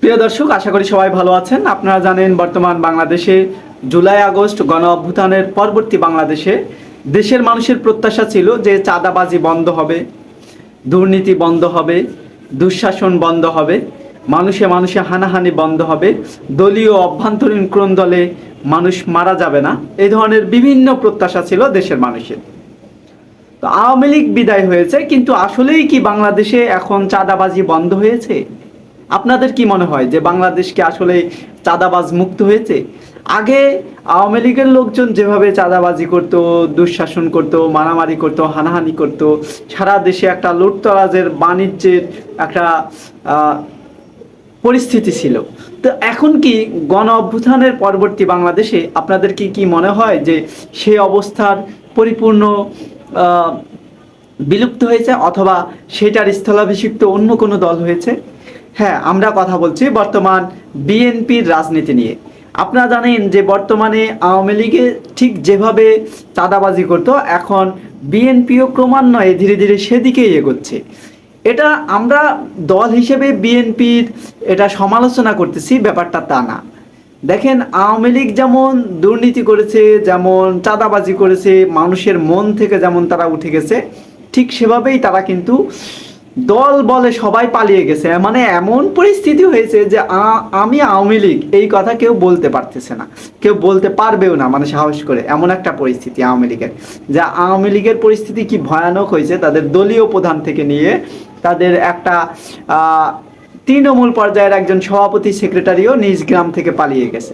প্রিয় দর্শক, আশা করি সবাই ভালো আছেন। আপনারা জানেন, বর্তমান বাংলাদেশে জুলাই, আগস্ট গণ অভ্যুত্থানের পরবর্তী বাংলাদেশে দেশের মানুষের প্রত্যাশা ছিল যে চাঁদাবাজি বন্ধ হবে, দুর্নীতি বন্ধ হবে, দুঃশাসন বন্ধ হবে, মানুষে মানুষে হানাহানি বন্ধ হবে, দলীয় অভ্যন্তরীণ ক্রন্দলে মানুষ মারা যাবে না এই ধরনের বিভিন্ন প্রত্যাশা ছিল দেশের মানুষের। তো আওয়ামী লীগ বিদায় হয়েছে, কিন্তু আসলেই কি বাংলাদেশে এখন চাঁদাবাজি বন্ধ হয়েছে? আপনাদের কি মনে হয় যে বাংলাদেশ কি আসলে চাঁদাবাজ মুক্ত হয়েছে? আগে আওয়ামী লীগের লোকজন যেভাবে চাঁদাবাজি করত, দুঃশাসন করত, মারামারি করত, হানাহানি করত, সারা দেশে একটা লুটতরাজের বাণিজ্যের একটা পরিস্থিতি ছিল। তো এখন কি গণ অভ্যুত্থানের পরবর্তী বাংলাদেশে আপনাদের কি কি মনে হয় যে সেই অবস্থার পরিপূর্ণ বিলুপ্ত হয়েছে অথবা সেটার স্থলাভিষিক্ত অন্য কোনো দল হয়েছে? হ্যাঁ আমরা কথা বলছি বর্তমান বিএনপির রাজনীতি নিয়ে। আপনারা জানেন যে বর্তমানে আওয়ামী লীগে ঠিক যেভাবে চাঁদাবাজি করতো, এখন বিএনপিও ক্রমান্বয়ে ধীরে ধীরে সেদিকেই এগোচ্ছে। এটা আমরা দল হিসেবে বিএনপির এটা সমালোচনা করতেছি, ব্যাপারটা তা না। দেখেন, আওয়ামী লীগ যেমন দুর্নীতি করেছে, যেমন চাঁদাবাজি করেছে, মানুষের মন থেকে যেমন তারা উঠে গেছে, ঠিক সেভাবেই তারা কিন্তু দল বলে সবাই পালিয়ে গেছে মানে এমন পরিস্থিতি হয়েছে যে আমি আওয়ামী লীগ, এই কথা কেউ বলতে পারতেছে না। কেউ বলতে পারবেও না মানে সাহস করে, এমন একটা পরিস্থিতি আওয়ামী লীগের। যা আওয়ামী লীগের পরিস্থিতি কি ভয়ানক হয়েছে, তাদের দলীয় প্রধান থেকে নিয়ে তাদের একটা তৃণমূল পর্যায়ের একজন সভাপতি সেক্রেটারিও নিজ গ্রাম থেকে পালিয়ে গেছে।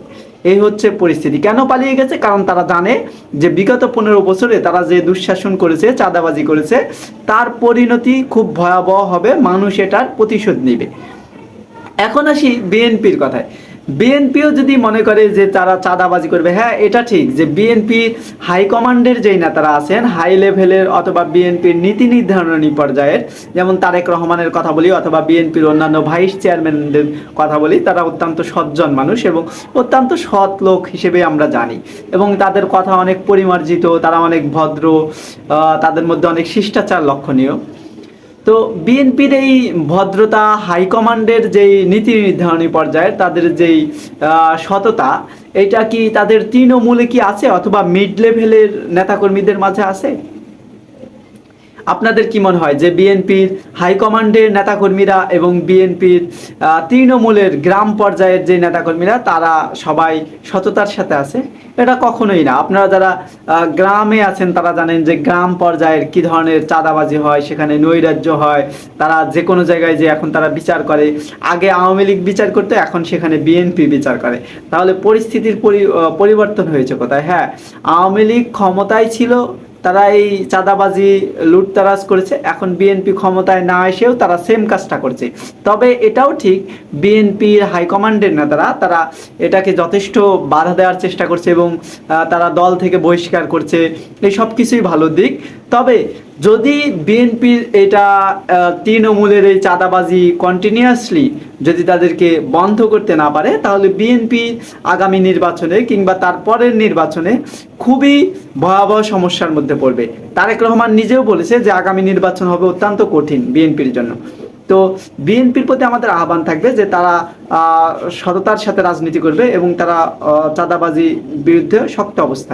এই হচ্ছে পরিস্থিতি। কেন পালিয়ে গেছে? কারণ তারা জানে যে বিগত পনেরো বছরে তারা যে দুঃশাসন করেছে, চাঁদাবাজি করেছে, তার পরিণতি খুব ভয়াবহ হবে। মানুষ এটার প্রতিশোধ নেবে। এখন আসি বিএনপির কথায়। বিএনপিও যদি মনে করে যে তারা চাঁদাবাজি করবে হ্যাঁ এটা ঠিক যে বিএনপি হাইকমান্ডের যেই নেতারা আছেন হাই লেভেলের অথবা বিএনপির নীতি নির্ধারণী পর্যায়ের, যেমন তারেক রহমানের কথা বলি অথবা বিএনপির অন্যান্য ভাইস চেয়ারম্যানদের কথা বলি, তারা অত্যন্ত সজ্জন মানুষ এবং অত্যন্ত সৎ লোক হিসেবে আমরা জানি এবং তাদের কথা অনেক পরিমার্জিত, তারা অনেক ভদ্র তাদের মধ্যে অনেক শিষ্টাচার লক্ষণীয়। তো বিএনপির এই ভদ্রতা হাইকমান্ডের যেই নীতি নির্ধারণী পর্যায়ে তাদের যেই সততা, এটা কি তাদের তৃণমূলে কি আছে? অথবা মিড লেভেলের নেতাকর্মীদের মাঝে আছে? আপনাদের কি মনে হয় যে বিএনপির হাইকমান্ডের নেতাকর্মীরা এবং বিএনপির তৃণমূলের গ্রাম পর্যায়ের যে নেতাকর্মীরা, তারা সবাই সততার সাথে আছে? এটা কখনোই না। আপনারা যারা গ্রামে আছেন, তারা জানেন যে গ্রাম পর্যায়ের কি ধরনের চাঁদাবাজি হয়, সেখানে নৈরাজ্য হয়। তারা যে কোনো জায়গায় যে এখন তারা বিচার করে, আগে আওয়ামী লীগ বিচার করতে, এখন সেখানে বিএনপি বিচার করে। তাহলে পরিস্থিতির পরিবর্তন হয়েছে কোথায়? হ্যাঁ আওয়ামী লীগ ক্ষমতায় ছিল তারা এই চাঁদাবাজি, লুটতারাজ করেছে। এখন বিএনপি ক্ষমতায় না এসেও তারা সেম কাজটা করছে। তবে এটাও ঠিক বিএনপির হাইকমান্ডের নেতারা, তারা এটাকে যথেষ্ট বাধা দেওয়ার চেষ্টা করছে এবং তারা দল থেকে বহিষ্কার করছে। এই সব কিছুই ভালো দিক। তবে যদি বিএনপির এটা তৃণমূলের এই চাঁদাবাজি কন্টিনিউয়াসলি যদি তাদেরকে বন্ধ করতে না পারে, তাহলে বিএনপি আগামী নির্বাচনে কিংবা তারপরের নির্বাচনে খুবই ভয়াবহ সমস্যার মধ্যে পড়বে। তারেক রহমান নিজেও বলেছে যে আগামী নির্বাচন হবে অত্যন্ত কঠিন বিএনপির জন্য। তো বিএনপির প্রতি আমাদের আহ্বান থাকবে যে তারা সততার সাথে রাজনীতি করবে এবং তারা চাঁদাবাজি বিরুদ্ধে শক্ত অবস্থা